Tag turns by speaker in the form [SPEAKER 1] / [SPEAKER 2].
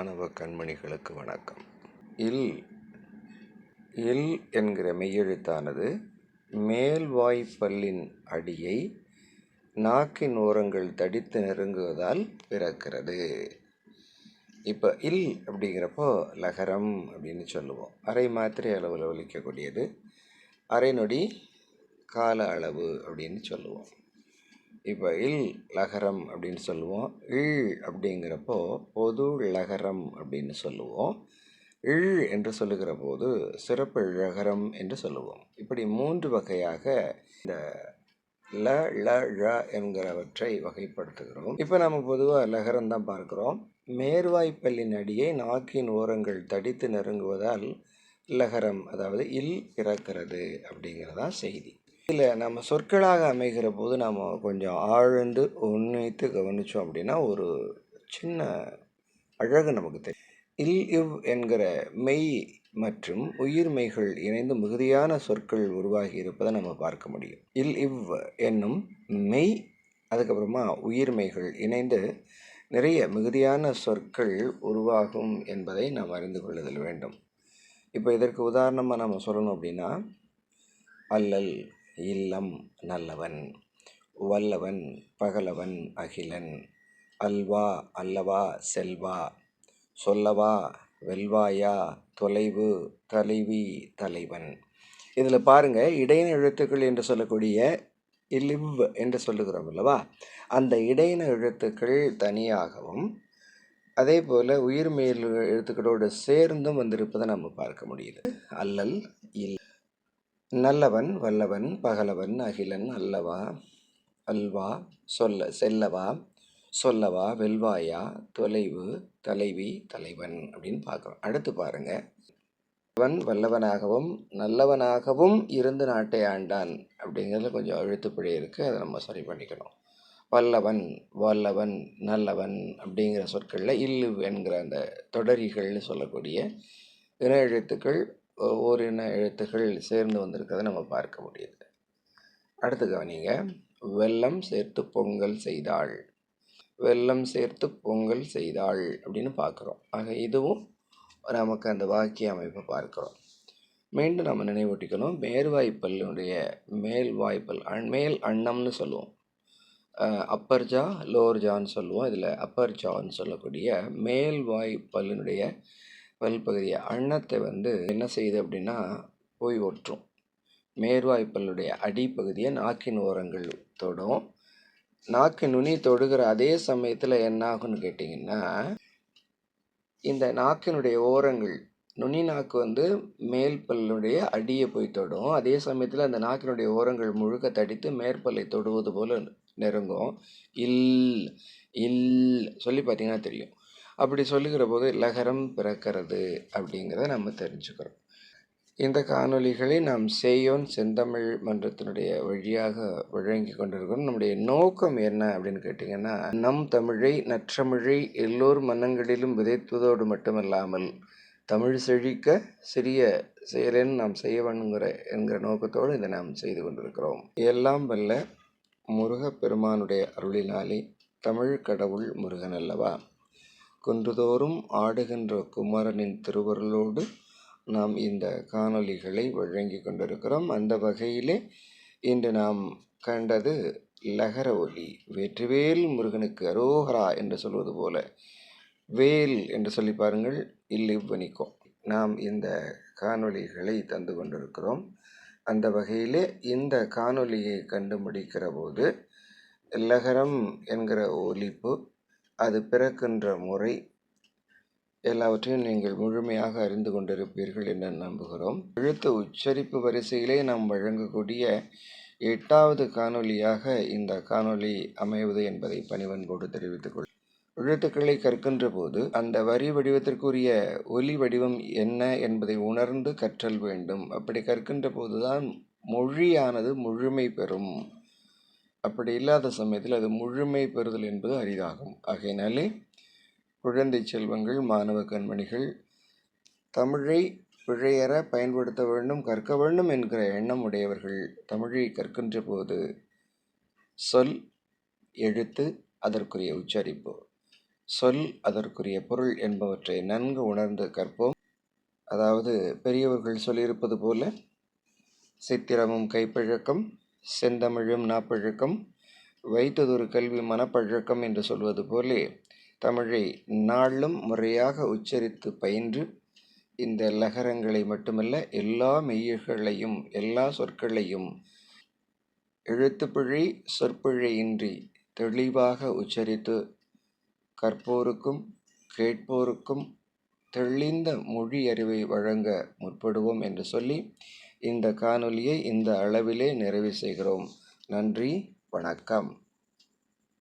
[SPEAKER 1] மாணவ கண்மணிகளுக்கு வணக்கம். இல் இல் என்கிற மெய்யெழுத்தானது மேல்வாய் பல்லின் அடியை நாக்கின் ஓரங்கள் தடித்து நெருங்குவதால் பிறக்கிறது. இப்போ இல் அப்படிங்கிறப்போ லகரம் அப்படின்னு சொல்லுவோம். அரை மாத்திரை அளவில் ஒலிக்கக்கூடியது. அரை நொடி கால அளவு அப்படின்னு சொல்லுவோம். இப்போ இல் லகரம் அப்படின்னு சொல்லுவோம். இல் அப்படிங்கிறப்போ பொது லகரம் அப்படின்னு சொல்லுவோம். இல் என்று சொல்லுகிற போது சிறப்பு லகரம் என்று சொல்லுவோம். இப்படி மூன்று வகையாக இந்த ல ல ழ என்கிறவற்றை வகைப்படுத்துகிறோம். இப்போ நம்ம பொதுவாக லகரம் தான் பார்க்குறோம். மேர்வாய்ப்பல்லின் அடியை நாக்கின் ஓரங்கள் தடித்து நெருங்குவதால் லகரம் அதாவது இல் பிறக்கிறது அப்படிங்கிறதான் செய்தி. இதில் நம்ம சொற்களாக அமைகிற போது நாம் கொஞ்சம் ஆழ்ந்து உன்னித்து கவனித்தோம் அப்படின்னா ஒரு சின்ன அழகு நமக்கு தெரியும் இல் இவ் என்கிற மெய் மற்றும் உயிர்மைகள் இணைந்து மிகுதியான சொற்கள் உருவாகி இருப்பதை நம்ம பார்க்க முடியும். இல் இவ் என்னும் மெய் அதுக்கப்புறமா உயிர்மைகள் இணைந்து நிறைய மிகுதியான சொற்கள் உருவாகும் என்பதை நாம் அறிந்து கொள்ளுதல் வேண்டும். இப்போ இதற்கு உதாரணமாக நம்ம சொல்லணும் அப்படின்னா அல்லல் இல்லம் நல்லவன் வல்லவன் பகலவன் அகிலன். அல்வா அல்லவா செல்வா சொல்லவா வெல்வாயா தொலைவு தலைவி தலைவன். இதில் பாருங்கள் இடையின எழுத்துக்கள் என்று சொல்லக்கூடிய இலிவ் என்று சொல்லுகிறோம் அல்லவா? அந்த இடையின எழுத்துக்கள் தனியாகவும் அதே போல் உயிர்மெயில் எழுத்துக்களோடு சேர்ந்தும் வந்திருப்பதை நம்ம பார்க்க முடியுது. அல்லல் இல் நல்லவன் வல்லவன் பகலவன் அகிலன் அல்லவா? அல்வா சொல்ல செல்லவா? சொல்லவா வெல்வாயா? தொலைவு தலைவி தலைவன் அப்படின்னு பார்க்குறோம். அடுத்து பாருங்கள் அவன் வல்லவனாகவும் நல்லவனாகவும் இருந்து நாட்டை ஆண்டான் அப்படிங்கிறதுல கொஞ்சம் எழுத்துப்பிழை இருக்குது அதை நம்ம சரி பண்ணிக்கணும். வல்லவன் வல்லவன் நல்லவன் அப்படிங்கிற சொற்களில் இல்லு என்கிற அந்த தொடரிகள்னு சொல்லக்கூடிய இன எழுத்துக்கள் ஓரின எழுத்துக்கள் சேர்ந்து வந்திருக்கிறத நம்ம பார்க்க முடியுது. அடுத்து கவனிங்க. வெள்ளம் சேர்த்து பொங்கல் செய்தாள். வெள்ளம் சேர்த்து பொங்கல் செய்தாள் அப்படின்னு பார்க்குறோம். ஆக இதுவும் நமக்கு அந்த வாக்கிய அமைப்பை பார்க்குறோம். மீண்டும் நம்ம நினைவூட்டிக்கணும். மேர்வாய்ப்பல்லுடைய மேல் வாய்ப்பல் மேல் அன்னம்னு சொல்லுவோம். அப்பர் ஜா லோர் ஜான்னு சொல்லுவோம். இதில் அப்பர் ஜான்னு சொல்லக்கூடிய மேல் வாய்ப்பல்லினுடைய பல்பகுதியை அன்னத்தை வந்து என்ன செய்யுது அப்படின்னா போய் ஒற்றும். மேர்வாய்ப்பல்லுடைய அடிப்பகுதியை நாக்கின் ஓரங்கள் தொடும். நாக்கு நுனி தொடுகிற அதே சமயத்தில் என்ன ஆகும்னு கேட்டிங்கன்னா இந்த நாக்கினுடைய ஓரங்கள் நுனி நாக்கு வந்து மேல் பல்லுடைய அடியை போய் தொடும். அதே சமயத்தில் அந்த நாக்கினுடைய ஓரங்கள் முழுக்க தடித்து மேற்பல்லை தொடுவது போல் நெருங்கும். இல் இல் சொல்லி பார்த்தீங்கன்னா தெரியும். அப்படி சொல்லுகிற போது லகரம் பிறக்கிறது அப்படிங்கிறத நம்ம தெரிஞ்சுக்கிறோம். இந்த காணொலிகளை நாம் செய்யோன் செந்தமிழ் மன்றத்தினுடைய வழியாக வழங்கி கொண்டிருக்கிறோம். நம்முடைய நோக்கம் என்ன அப்படின்னு கேட்டிங்கன்னா நம் தமிழை நற்றமிழை எல்லோர் மன்னங்களிலும் விதைத்துவதோடு மட்டுமல்லாமல் தமிழ் செழிக்க சிறிய செயலென் நாம் செய்ய வேணுங்கிற என்கிற நோக்கத்தோடு இதை நாம் செய்து கொண்டிருக்கிறோம். எல்லாம் வல்ல முருகப்பெருமானுடைய அருளினாலே தமிழ் கடவுள் முருகன் அல்லவா? குன்றுதோறும் ஆடுகின்ற குமரனின் திருவருளோடு நாம் இந்த காணொளிகளை வழங்கி கொண்டிருக்கிறோம். அந்த வகையிலே இன்று நாம் கண்டது லகர ஒலி வெற்றிவேல் முருகனுக்கு அரோகரா என்று சொல்வது போல வேல் என்று சொல்லி பாருங்கள் இல்லிவ்வனிக்கும் நாம் இந்த காணொளிகளை தந்து கொண்டிருக்கிறோம். அந்த வகையிலே இந்த காணொளியை கண்டு முடிக்கிற போது லகரம் என்கிற ஒலிப்பு அது பிறக்கின்ற முறை எல்லாவற்றையும் நீங்கள் முழுமையாக அறிந்து கொண்டிருப்பீர்கள் என நம்புகிறோம். எழுத்து உச்சரிப்பு வரிசையிலே நாம் வழங்கக்கூடிய எட்டாவது காணொலியாக இந்த காணொலி அமைவது என்பதை பணிவன்போடு தெரிவித்துக் கொள். எழுத்துக்களை கற்கின்ற போது அந்த வரி வடிவத்திற்குரிய ஒலி வடிவம் என்ன என்பதை உணர்ந்து கற்றல் வேண்டும். அப்படி கற்கின்ற போதுதான் மொழியானது முழுமை பெறும். அப்படி இல்லாத சமயத்தில் அது முழுமை பெறுதல் என்பது அரிதாகும். ஆகையினாலே குழந்தை செல்வங்கள் மாணவ கண்மணிகள் தமிழை பிழையற பயன்படுத்த வேண்டும் கற்க வேண்டும் என்கிற எண்ணம் உடையவர்கள் தமிழை கற்கின்ற போது சொல் எழுத்து அதற்குரிய உச்சரிப்பு. சொல் அதற்குரிய பொருள் என்பவற்றை நன்கு உணர்ந்து கற்போம். அதாவது பெரியவர்கள் சொல்லியிருப்பது போல சித்திரமும் கைப்பழக்கம் செந்தமிழும் நாப்பழக்கம் வைத்ததொரு கல்வி மனப்பழக்கம் என்று சொல்வது போலே தமிழை நாளும் முறையாக உச்சரித்து பயின்று இந்த லகரங்களை மட்டுமல்ல எல்லா மெய்யர்களையும் எல்லா சொற்களையும் எழுத்துப்பிழை சொற்பிழையின்றி தெளிவாக உச்சரித்து கற்போருக்கும் கேட்போருக்கும் தெளிந்த மொழி அறிவை வழங்க முற்படுவோம் என்று சொல்லி இந்த காணொலியை இந்த அளவிலே நிறைவு செய்கிறோம். நன்றி வணக்கம்.